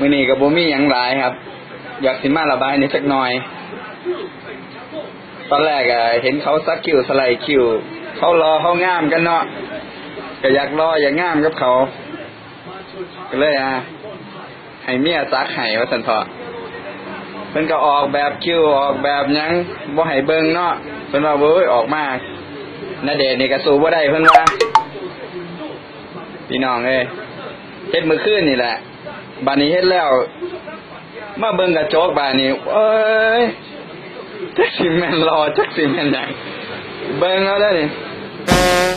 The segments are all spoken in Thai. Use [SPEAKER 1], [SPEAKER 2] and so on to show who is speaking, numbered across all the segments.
[SPEAKER 1] มื้อนี้ก็บ่มีหยังหลายครับ อยากสิมาระบายนิดสักหน่อย ตอนแรกอะเห็นเขาซักคิวสไลด์คิวเขารอเขางามกันเนาะก็อยากรออยากงามกับเขาก็เลยอะให้เมียซักให้ว่าสันเถาะเพิ่นก็ออกแบบคิวออกแบบยังบ่ให้เบิ่งเนาะเพิ่นว่าเว้ยออกมานาเดชน์นี่ก็สู้บ่ได้เพิ่นว่าพี่น้องเอ้ยเฮ็ดมื้อคืนนี่แหละ บัดนี้เฮ็ดแล้ว มาเบิ่งกระจกบานี้ เอ้ยจักสิแม่นรอจักสิแม่นหยังเบิ่งเอาเด้นี่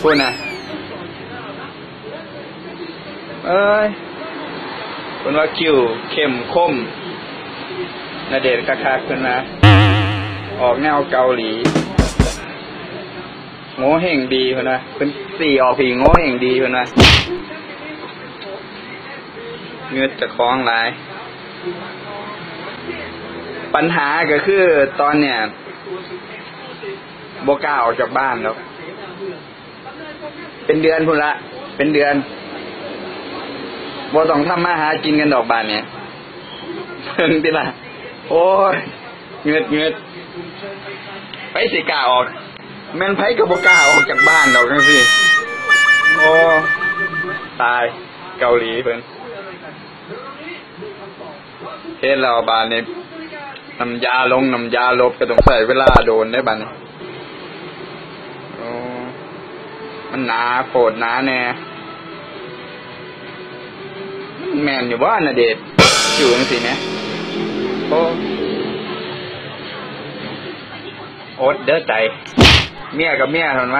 [SPEAKER 1] พูดนะเอ้ยเพิ่นว่าคิวเข้มคมนาเดชน์คักๆเพิ่นนะออกแนวเกาหลีโง่เฮงดีเพิ่นนะเพิ่นสี่ออกผีโง่เฮงดีเพิ่นนะ เงือดจะคล้องหลาย ปัญหาก็คือตอนเนี่ยบกล้าออกจากบ้านแล้ว เป็นเดือนพุ่นละ เป็นเดือนบต้องทำมาหากินกันดอกบานเนี่ยเพิ่งติละโอ้ยเงือดเงือดไปสิก้าออกแม่นไผก็บ่กล้าออกจากบ้านดอกจังซี่โอ้ตายเกาหลีเพิ่น เฮ็ดแล้วบานนี้น้ำยาลงน้ำยาลบก็ต้องใส่เวลาโดนได้บัดนี้มันหนาโปดหนาแน่แมนอยู่บ่น่ะเดชอยู่จังซี่แหมโอ้อดเด้อใจ เมียกับเมียเห็นไหม